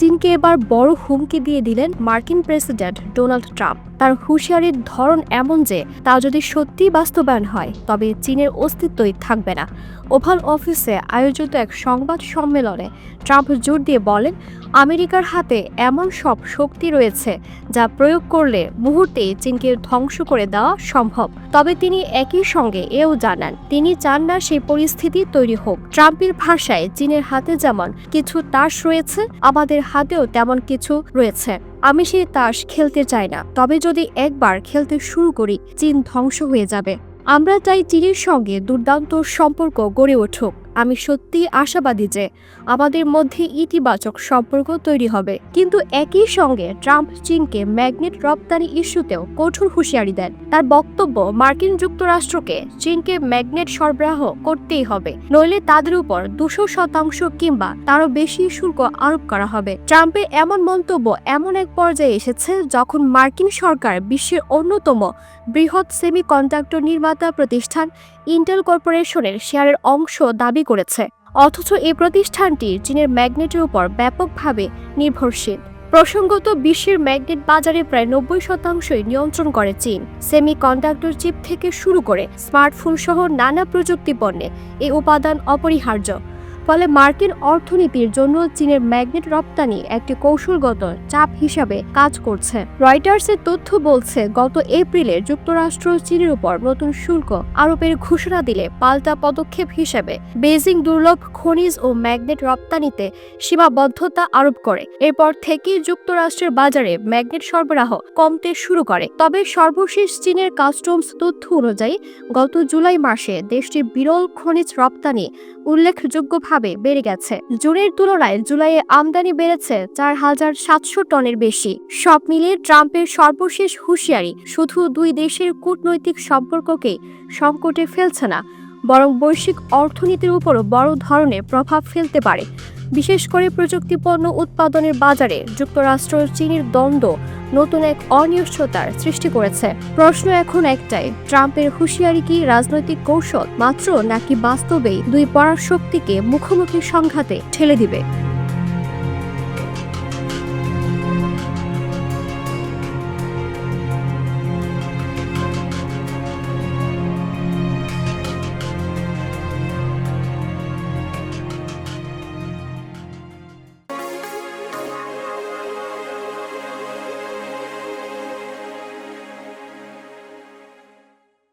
চীনকে এবার বড় হুমকি দিয়ে দিলেন মার্কিন প্রেসিডেন্ট ডোনাল্ড ট্রাম্প। তার হুঁশিয়ারির ধরন এমন যে, তা যদি সত্যি বাস্তবায়ন হয়, তবে চীনের অস্তিত্বই থাকবে না। ওভাল অফিসে আয়োজিত এক সংবাদ সম্মেলনে ট্রাম্প জোর দিয়ে বলেন, আমেরিকার হাতে এমন সব শক্তি রয়েছে যা প্রয়োগ করলে মুহূর্তেই চীনকে ধ্বংস করে দেওয়া সম্ভব। তবে তিনি একই সঙ্গে এও জানান, তিনি চান না সেই পরিস্থিতি তৈরি হোক। ট্রাম্পের ভাষায় চীনের হাতে যেমন কিছু তাস রয়েছে, আমাদের হাতেও তেমন কিছু রয়েছে। আমি সেই তাস খেলতে চাই না, তবে যদি একবার খেলতে শুরু করি, চীন ধ্বংস হয়ে যাবে। আমরা চাই চীনের সঙ্গে দুর্দান্ত সম্পর্ক গড়ে উঠুক। আমি সত্যিই আশাবাদী যে আমাদের মধ্যে ইতিবাচক সম্পর্ক তৈরি হবে। কিন্তু একই সঙ্গে ট্রাম্প চীনকে ম্যাগনেট রপ্তানি ইস্যুতেও কঠোর হুঁশিয়ারি দেন। তার বক্তব্য মার্কিন যুক্তরাষ্ট্রকে চীনকে ম্যাগনেট সরবরাহ করতেই হবে, নইলে তাদের উপর দুশো শতাংশ কিংবা তারও বেশি শুল্ক আরোপ করা হবে। ট্রাম্পের এমন মন্তব্য এমন এক পর্যায়ে এসেছে যখন মার্কিন সরকার বিশ্বের অন্যতম বৃহৎ সেমি কন্ডাক্টর নির্মাতা প্রতিষ্ঠান ইন্টেল কর্পোরেশনের শেয়ারের অংশ দাবি করেছে, অথচ এই প্রতিষ্ঠানটি চীনের ম্যাগনেটের উপর ব্যাপকভাবে নির্ভরশীল। প্রসঙ্গত, বিশ্বের ম্যাগনেট বাজারে প্রায় নব্বই শতাংশই নিয়ন্ত্রণ করে চীন। সেমি কন্ডাক্টর চিপ থেকে শুরু করে স্মার্টফোন সহ নানা প্রযুক্তি পণ্যে এই উপাদান অপরিহার্য। ফলে মার্কিন অর্থনীতির জন্য চীনের ম্যাগনেট রপ্তানি একটি কৌশলগত চাপ হিসাবে কাজ করছে। রয়টার্সের তথ্য বলছে, গত এপ্রিলে যুক্তরাষ্ট্র চীনের উপর নতুন শুল্ক আরোপের ঘোষণা দিলে পাল্টা পদক্ষেপ হিসেবে বেজিং দুর্লভ খনিজ ও ম্যাগনেট রপ্তানিতে সীমাবদ্ধতা আরোপ করে। এরপর থেকেই যুক্তরাষ্ট্রের বাজারে ম্যাগনেট সরবরাহ কমতে শুরু করে। তবে সর্বশেষ চীনের কাস্টমস তথ্য অনুযায়ী, গত জুলাই মাসে দেশটির বিরল খনিজ রপ্তানি উল্লেখযোগ্যভাবে বেড়ে গেছে। জুনের তুলনায় জুলাইয়ে আমদানি বেড়েছে চার হাজার সাতশো টনের বেশি। সব মিলিয়ে ট্রাম্পের সর্বশেষ হুঁশিয়ারি শুধু দুই দেশের কূটনৈতিক সম্পর্ককে সংকটে ফেলছে না, বরং বৈশ্বিক অর্থনীতির উপরও বড় ধরনের প্রভাব ফেলতে পারে। বিশেষ করে প্রযুক্তিপণ্য উৎপাদনের বাজারে যুক্তরাষ্ট্র চীনের দ্বন্দ্ব নতুন এক অনিশ্চয়তার সৃষ্টি করেছে। প্রশ্ন এখন একটাই, ট্রাম্পের হুঁশিয়ারি কি রাজনৈতিক কৌশল মাত্র নাকি বাস্তবেই দুই পরাশক্তিকে মুখোমুখি সংঘাতে ঠেলে দিবে?